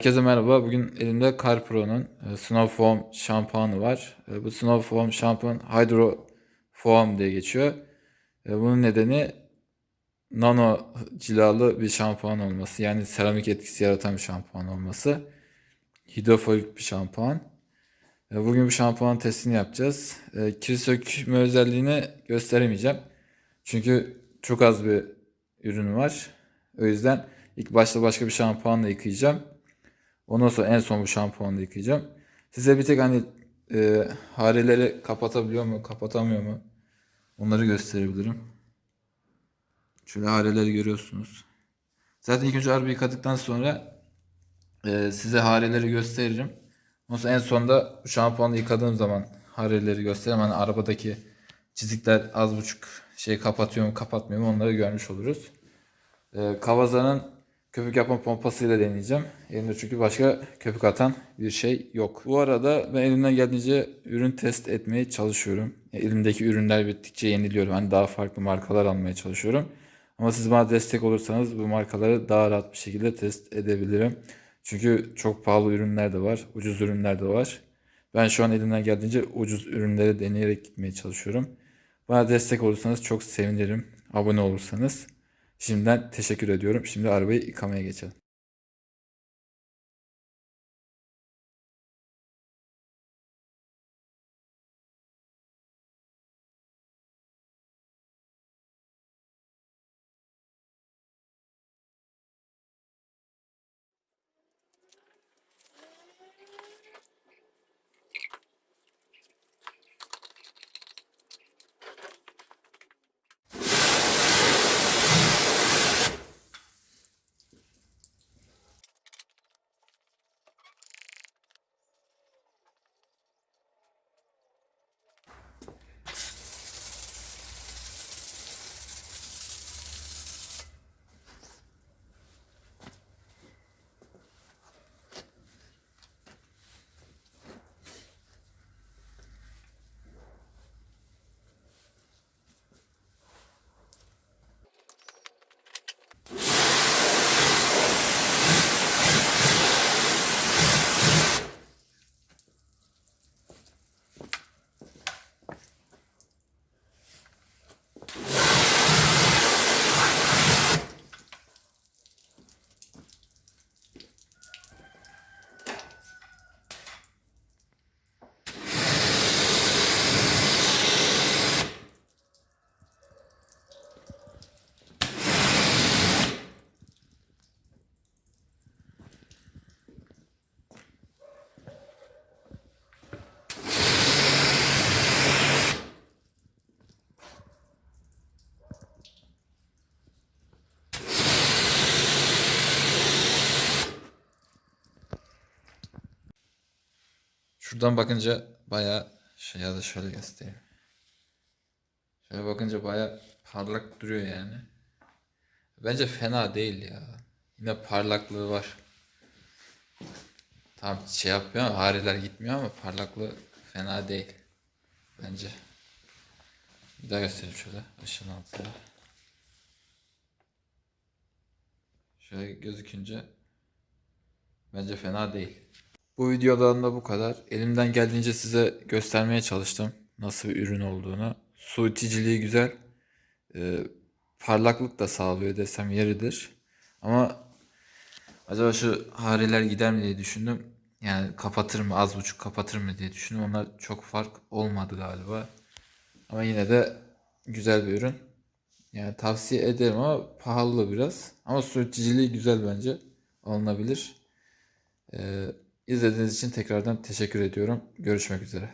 Herkese merhaba. Bugün elimde CarPro'nun e, Snow Foam şampuanı var. E, Bu Snow Foam şampuan Hydro Foam diye geçiyor. E, Bunun nedeni nano cilalı bir şampuan olması. Yani seramik etkisi yaratan bir şampuan olması. Hidrofolik bir şampuan. Bugün bu şampuan testini yapacağız. Kir sökme özelliğini gösteremeyeceğim. Çünkü çok az bir ürün var. O yüzden ilk başta başka bir şampuanla yıkayacağım. Ondan sonra en son bu şampuanla yıkayacağım. Size bir tek hani e, hareleri kapatabiliyor mu, kapatamıyor mu? Onları gösterebilirim. Şöyle hareleri görüyorsunuz. Zaten ilk önce arabayı yıkadıktan sonra e, size hareleri gösteririm. Ondan sonra en sonda şampuanla yıkadığım zaman hareleri gösteririm. Hani arabadaki çizikler az buçuk şey kapatıyor mu, kapatmıyor mu onları görmüş oluruz. E, Kawasa'nın köpük yapma pompasıyla deneyeceğim. Elimde çünkü başka köpük atan bir şey yok. Bu arada ben elimden geldiğince ürün test etmeye çalışıyorum. Elimdeki ürünler bittikçe yeniliyorum. Hani daha farklı markalar almaya çalışıyorum. Ama siz bana destek olursanız bu markaları daha rahat bir şekilde test edebilirim. Çünkü çok pahalı ürünler de var, ucuz ürünler de var. Ben şu an elimden geldiğince ucuz ürünleri deneyerek gitmeye çalışıyorum. Bana destek olursanız çok sevinirim. Abone olursanız. Şimdiden teşekkür ediyorum. Şimdi arabayı yıkamaya geçelim. Şuradan bakınca baya şey ya da şöyle göstereyim. Şöyle bakınca baya parlak duruyor yani. Bence fena değil ya. Yine parlaklığı var. Tam şey yapıyor ama hareler gitmiyor ama parlaklığı fena değil. Bence. Bir daha göstereyim şöyle ışığın altında. Şöyle gözükünce bence fena değil. Bu videodan da bu kadar. Elimden geldiğince size göstermeye çalıştım nasıl bir ürün olduğunu. Su iticiliği güzel. Ee, parlaklık da sağlıyor desem yeridir. Ama acaba şu hareler gider mi diye düşündüm. Yani kapatır mı az buçuk kapatır mı diye düşündüm. Onlar çok fark olmadı galiba. Ama yine de güzel bir ürün. Yani tavsiye ederim ama pahalı biraz. Ama su iticiliği güzel bence. Alınabilir. Ee, izlediğiniz için tekrardan teşekkür ediyorum. Görüşmek üzere.